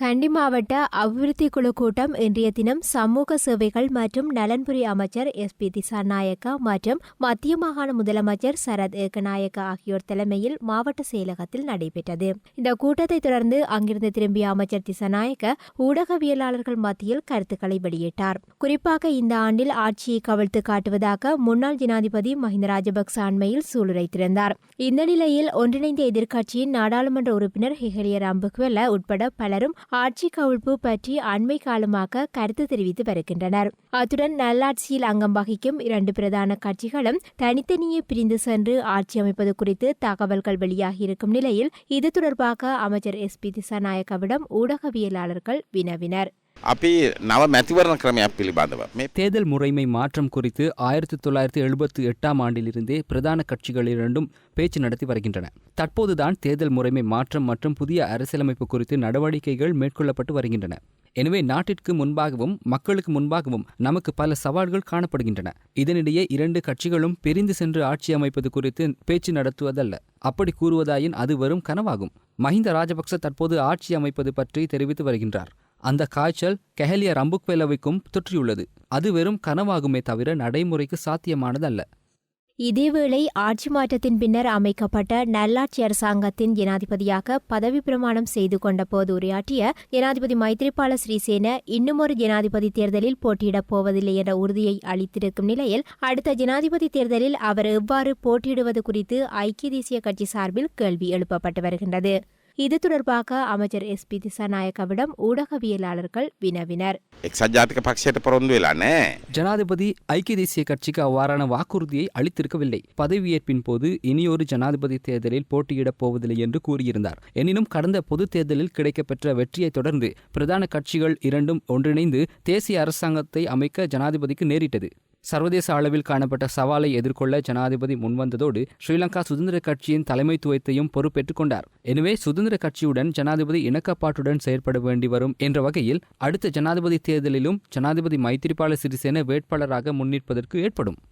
கண்டி மாவட்ட அபிவிருத்தி குழு கூட்டம் இன்றைய தினம் சமூக சேவைகள் மற்றும் நலன்புரி அமைச்சர் எஸ் பி திசாநாயக்கா மற்றும் மத்திய மாகாண முதலமைச்சர் சரத் ஏகநாயக்கா ஆகியோர் தலைமையில் மாவட்ட செயலகத்தில் நடைபெற்றது. இந்த கூட்டத்தை தொடர்ந்து அங்கிருந்து திரும்பிய அமைச்சர் திசாநாயக்க ஊடகவியலாளர்கள் மத்தியில் கருத்துக்களை வெளியிட்டார். குறிப்பாக இந்த ஆண்டில் ஆட்சியை கவிழ்த்து காட்டுவதாக முன்னாள் ஜனாதிபதி மஹிந்த ராஜபக்ச அண்மையில் சூளுரைத்திருந்தார். இந்த நிலையில் ஒன்றிணைந்த எதிர்க்கட்சியின் நாடாளுமன்ற உறுப்பினர் ஹெஹலியர் ரம்புக்வெல்ல உட்பட பலரும் ஆட்சி கவிழ்ப்பு பற்றி அண்மை காலமாக கருத்து தெரிவித்து வருகின்றனர். அத்துடன் நல்லாட்சியில் அங்கம் வகிக்கும் இரண்டு பிரதான கட்சிகளும் தனித்தனியே பிரிந்து சென்று ஆட்சி அமைப்பது குறித்து தகவல்கள் வெளியாகியிருக்கும் நிலையில் இது தொடர்பாக அமைச்சர் எஸ். பி. திசாநாயக்கவிடம் ஊடகவியலாளர்கள் வினவினர். අපි නව මැතිවරණ ක්‍රමයක් පිළිබඳව මේ தேர்தல் முறைமை மாற்றம் குறித்து ஆயிரத்தி தொள்ளாயிரத்தி எழுபத்தி எட்டாம் ஆண்டிலிருந்தே பிரதான கட்சிகள் இரண்டும் பேச்சு நடத்தி வருகின்றன தற்போதுதான் தேர்தல் முறைமை மாற்றம் மற்றும் புதிய அரசியலமைப்பு குறித்து நடவடிக்கைகள் மேற்கொள்ளப்பட்டு வருகின்றன எனவே நாட்டிற்கு முன்பாகவும் மக்களுக்கு முன்பாகவும் நமக்கு பல சவால்கள் காணப்படுகின்றன இதனிடையே இரண்டு கட்சிகளும் பிரிந்து சென்று ஆட்சி அமைப்பது குறித்து பேச்சு நடத்துவதல்ல அப்படி கூறுவதாயின் அது வெறும் கனவாகும் மஹிந்த ராஜபக்ச தற்போது ஆட்சி அமைப்பது பற்றி தெரிவித்து வருகின்றார் அந்த காய்ச்சல் கெஹலிய ரம்புக்வெலவுக்கும் தொற்றியுள்ளது. அது வெறும் கனவாகுமே தவிர நடைமுறைக்கு சாத்தியமானதல்ல. இதேவேளை ஆட்சி மாற்றத்தின் பின்னர் அமைக்கப்பட்ட நல்லாட்சி அரசாங்கத்தின் ஜனாதிபதியாக பதவி பிரமாணம் செய்து கொண்ட போது உரையாற்றிய ஜனாதிபதி மைத்ரிபால ஸ்ரீசேன இன்னுமொரு ஜனாதிபதி தேர்தலில் போட்டியிடப் போவதில்லை என்ற உறுதியை அளித்திருக்கும் நிலையில் அடுத்த ஜனாதிபதி தேர்தலில் அவர் எவ்வாறு போட்டியிடுவது குறித்து ஐக்கிய தேசிய கட்சி சார்பில் கேள்வி எழுப்பப்பட்டு வருகின்றது. இது தொடர்பாக அமைச்சர் எஸ் பி திசாநாயக்கவிடம் ஊடகவியலாளர்கள் வினவினர். එක්සත් ජාතික පක්ෂයට පොරොන්දු වෙලා නෑ. ஜனாதிபதி ஐக்கிய தேசிய கட்சிக்கு அவ்வாறான வாக்குறுதியை அளித்திருக்கவில்லை பதவியேற்பின் போது இனியொரு ஜனாதிபதி தேர்தலில் போட்டியிடப் போவதில்லை என்று கூறியிருந்தார் எனினும் கடந்த பொதுத் தேர்தலில் கிடைக்கப்பெற்ற வெற்றியைத் தொடர்ந்து பிரதான கட்சிகள் இரண்டும் ஒன்றிணைந்து தேசிய அரசாங்கத்தை அமைக்க ஜனாதிபதிக்கு நேரிட்டது சர்வதேச அளவில் காணப்பட்ட சவாலை எதிர்கொள்ள ஜனாதிபதி முன்வந்ததோடு ஸ்ரீலங்கா சுதந்திர கட்சியின் தலைமைத்துவத்தையும் பொறுப்பேற்றுக் கொண்டார் எனவே சுதந்திர கட்சியுடன் ஜனாதிபதி இணக்கப்பாட்டுடன் செயற்பட வேண்டி வரும் என்ற வகையில் அடுத்த ஜனாதிபதி தேர்தலிலும் ஜனாதிபதி மைத்திரிபால சிறிசேன வேட்பாளராக முன்னிற்பதற்கு ஏற்படும்.